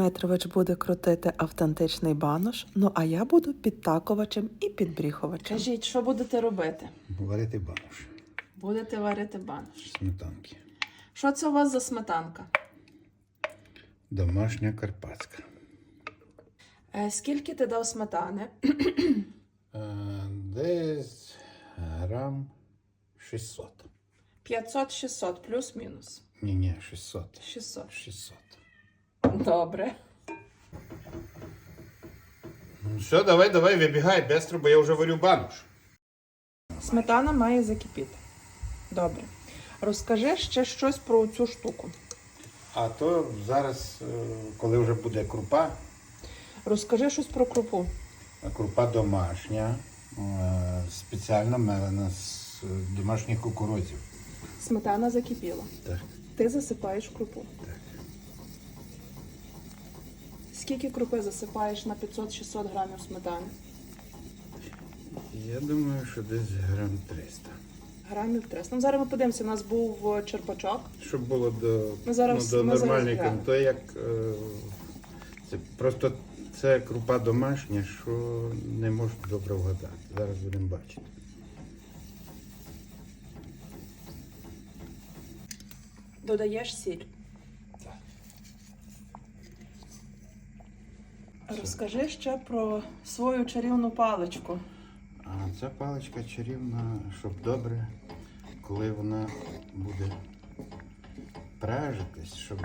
Дмитрович буде крутити автентичний банош, ну а я буду підтакувачем і підбріхувачем. Кажіть, що будете робити? Варити банош, Будете варити банош. сметанки. Що це у вас за сметанка? Домашня карпатська. Е, скільки ти дав сметани? Е, Десь грам 600. 500-600, плюс-мінус. Ні, ні, 600. 600. 600. Добре. Ну все, давай, давай, вибігай, быстро, бо я вже варю банош. Сметана має закипіти. Добре. Розкажи ще щось про цю штуку. А то зараз, е, коли вже буде крупа, Розкажи щось про крупу. крупа домашня, е, спеціально мелена з е, домашніх кукурудзів. Сметана закипіла. Так. Ти засипаєш крупу. Так. Скільки крупи засипаєш на 500-600 грамів сметани? Я думаю, що десь грам 300. Грамів 300. Ну, зараз ми подивимося, у нас був е, черпачок. Щоб було до, Ми зараз- ну, до ми зараз нормальної кон- То як е, це просто це крупа домашня, що не можу добре вгадати. Зараз будемо бачити. Додаєш сіль. Так. Розкажи ще про свою чарівну паличку. А ця паличка чарівна, щоб добре, коли вона буде пражитись, щоб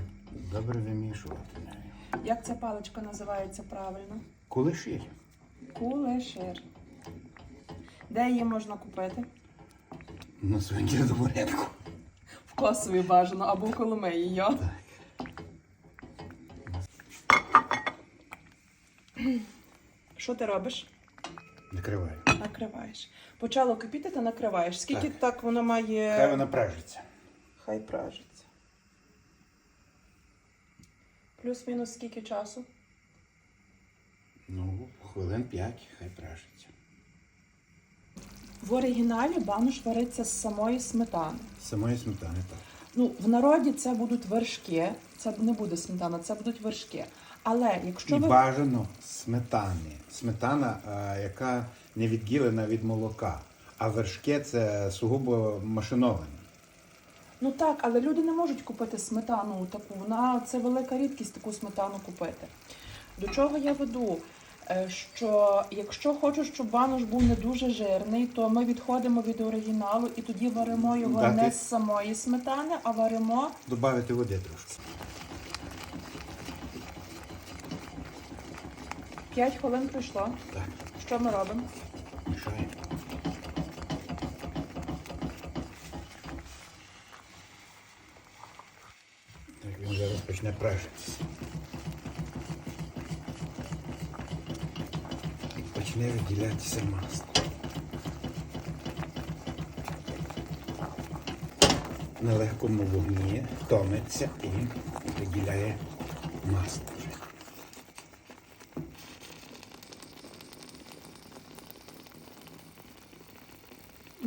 добре вимішувати нею. Як ця паличка називається правильно? Кулиші. Кулешир. Де її можна купити? На своєму табуретку. В Косові бажано або в Коломиї, йо? Так. Що ти робиш? Накриваю. Накриваєш. Почало кипіти, ти накриваєш. Скільки Так. так, воно має. Хай вона пражиться. Хай пражиться. Плюс-мінус скільки часу? Ну, хвилин 5 хай пражиться. В оригіналі банош вариться з самої сметани. З Самої сметани так. Ну, в народі це будуть вершки, це не буде сметана, це будуть вершки. Але якщо І ви бажано сметани. Сметана, а, яка не відділена від молока. А вершки це сугубо машиновані. ну так, але люди не можуть купити сметану таку. Вона це велика рідкість таку сметану купити. До чого я веду? Е, Що якщо хочеш, щоб банош був не дуже жирний, то ми відходимо від оригіналу і тоді варимо його Дати- не з самої сметани, а варимо Добавити води трошки. 5 хвилин пройшло. Так, Що ми робимо? мішаємо. Так, він зараз почне пражитися. Почне виділятися масло. На легкому вогні томиться і виділяє масло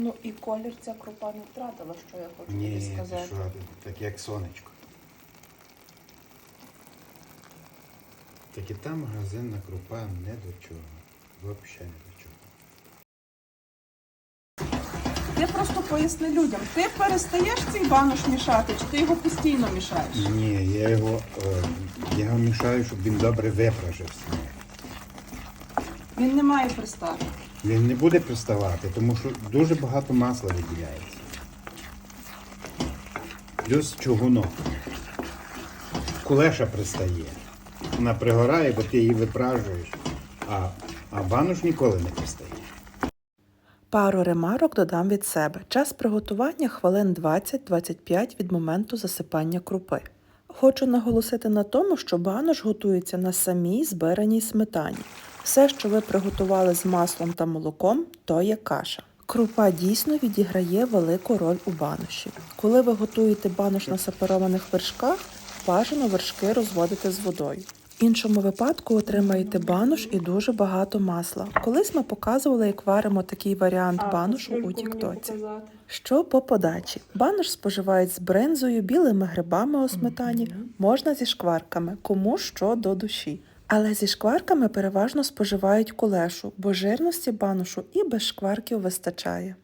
Ну і колір ця крупа не втратила, що я хочу тобі Ні, ти сказати. що, так як сонечко. Так і та магазинна крупа не до чого. Взагалі не до чого. Ти просто поясни людям, ти перестаєш цей банош мішати, чи ти його постійно мішаєш? Ні, я його, е, я його мішаю, щоб він добре випражився. Він не має пристати. Він не буде приставати, тому що дуже багато масла виділяється. Плюс чугунок. Кулеша пристає. Вона пригорає, бо ти її випражуєш, а, а банош ніколи не пристає. Пару ремарок додам від себе. Час приготування хвилин 20-25 від моменту засипання крупи. Хочу наголосити на тому, що банош готується на самій збираній сметані. Все, що ви приготували з маслом та молоком, то є каша. Крупа дійсно відіграє велику роль у баноші. Коли ви готуєте банош на сепарованих вершках, бажано вершки розводити з водою. В іншому випадку отримаєте банош і дуже багато масла. Колись ми показували, як варимо такий варіант баношу у Тіктоці. Що по подачі? Банош споживають з бринзою, білими грибами у сметані, можна зі шкварками, кому що до душі. Але зі шкварками переважно споживають кулешу, бо жирності баношу і без шкварків вистачає.